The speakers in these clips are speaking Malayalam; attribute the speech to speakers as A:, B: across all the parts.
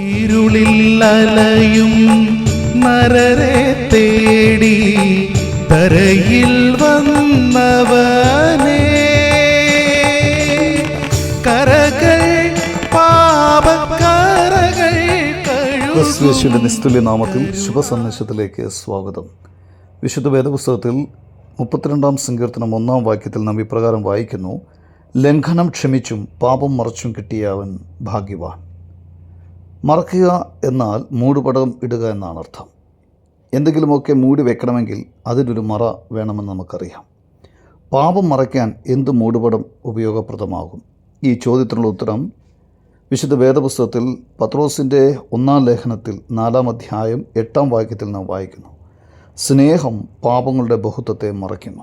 A: ഇരുളിൽ അലയും നരരെ തേടി തരയിൽ വന്നവനേ. കരകൾ പാപക്കരകൾ കഴുകും
B: നിസ്തുല്യ നാമത്തിൽ ശുഭസന്ദേശത്തിലേക്ക് സ്വാഗതം. വിശുദ്ധ വേദപുസ്തകത്തിൽ മുപ്പത്തിരണ്ടാം സങ്കീർത്തനം ഒന്നാം വാക്യത്തിൽ നാം ഇപ്രകാരം വായിക്കുന്നു ലംഘനം ക്ഷമിച്ചും പാപം മറച്ചും കിട്ടിയ അവൻ ഭാഗ്യവാൻ. മറക്കുക എന്നാൽ മൂടുപടം ഇടുക എന്നാണ് അർത്ഥം. എന്തെങ്കിലുമൊക്കെ മൂടി വെക്കണമെങ്കിൽ അതിനൊരു മറ വേണമെന്ന് നമുക്കറിയാം. പാപം മറയ്ക്കാൻ എന്ത് മൂടുപടം ഉപയോഗപ്രദമാകും? ഈ ചോദ്യത്തിനുള്ള ഉത്തരം വിശുദ്ധ വേദപുസ്തകത്തിൽ പത്രോസിന്റെ ഒന്നാം ലേഖനത്തിൽ നാലാം അധ്യായം എട്ടാം വാക്യത്തിൽ നാം വായിക്കുന്നു. സ്നേഹം പാപങ്ങളുടെ ബഹുത്വത്തെ മറയ്ക്കുന്നു.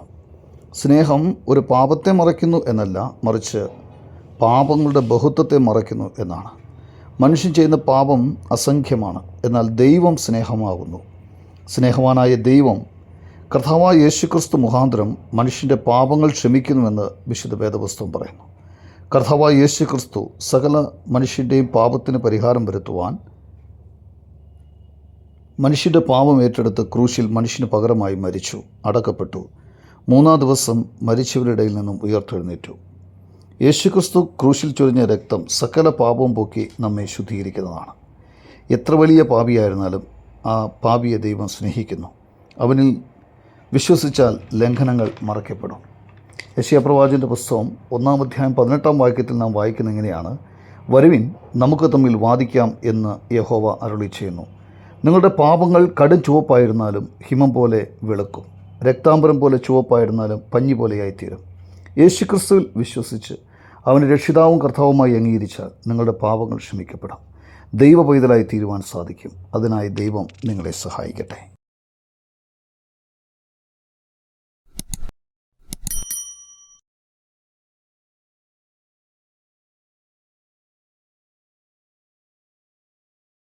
B: സ്നേഹം ഒരു പാപത്തെ മറയ്ക്കുന്നു എന്നല്ല മറിച്ച് പാപങ്ങളുടെ ബഹുത്വത്തെ മറയ്ക്കുന്നു എന്നാണ്. മനുഷ്യൻ ചെയ്യുന്ന പാപം അസംഖ്യമാണ്. എന്നാൽ ദൈവം സ്നേഹമാകുന്നു. സ്നേഹവാനായ ദൈവം കർത്താവായ യേശുക്രിസ്തു മുഖാന്തരം മനുഷ്യന്റെ പാപങ്ങൾ ക്ഷമിക്കുന്നുവെന്ന് വിശുദ്ധ വേദപുസ്തകം പറയുന്നു. കർത്താവായ യേശുക്രിസ്തു സകല മനുഷ്യന്റെയും പാപത്തിന് പരിഹാരം വരുത്തുവാൻ മനുഷ്യന്റെ പാപം ഏറ്റെടുത്ത് ക്രൂശിൽ മനുഷ്യന് പകരമായി മരിച്ചു അടക്കപ്പെട്ടു. മൂന്നാം ദിവസം മരിച്ചവരുടെ നിന്നും ഉയർത്തെഴുന്നേറ്റു. യേശുക്രിസ്തു ക്രൂശിൽ ചൊരിഞ്ഞ രക്തം സകല പാപവും പോക്കി നമ്മെ ശുദ്ധീകരിക്കുന്നതാണ്. എത്ര വലിയ പാപിയായിരുന്നാലും ആ പാപിയെ ദൈവം സ്നേഹിക്കുന്നു. അവനിൽ വിശ്വസിച്ചാൽ ലംഘനങ്ങൾ മറയ്ക്കപ്പെടും. യശയപ്രവാചന്റെ പുസ്തകം ഒന്നാം അധ്യായം പതിനെട്ടാം വാക്യത്തിൽ നാം വായിക്കുന്ന ഇങ്ങനെയാണ് വരുവിൻ നമുക്ക് തമ്മിൽ വാദിക്കാം എന്ന് യഹോവ അരുളി ചെയ്യുന്നു. നിങ്ങളുടെ പാപങ്ങൾ കടും ചുവപ്പായിരുന്നാലും ഹിമം പോലെ വെളുക്കും. രക്താംബരം പോലെ ചുവപ്പായിരുന്നാലും പഞ്ഞി പോലെയായിത്തീരും. യേശുക്രിസ്തുവിൽ വിശ്വസിച്ച് അവന് രക്ഷിതാവും കർത്താവുമായി അംഗീകരിച്ചാൽ നിങ്ങളുടെ പാപങ്ങൾ ക്ഷമിക്കപ്പെടാം. ദൈവ പൈതലായി തീരുവാൻ സാധിക്കും. അതിനായി ദൈവം നിങ്ങളെ സഹായിക്കട്ടെ.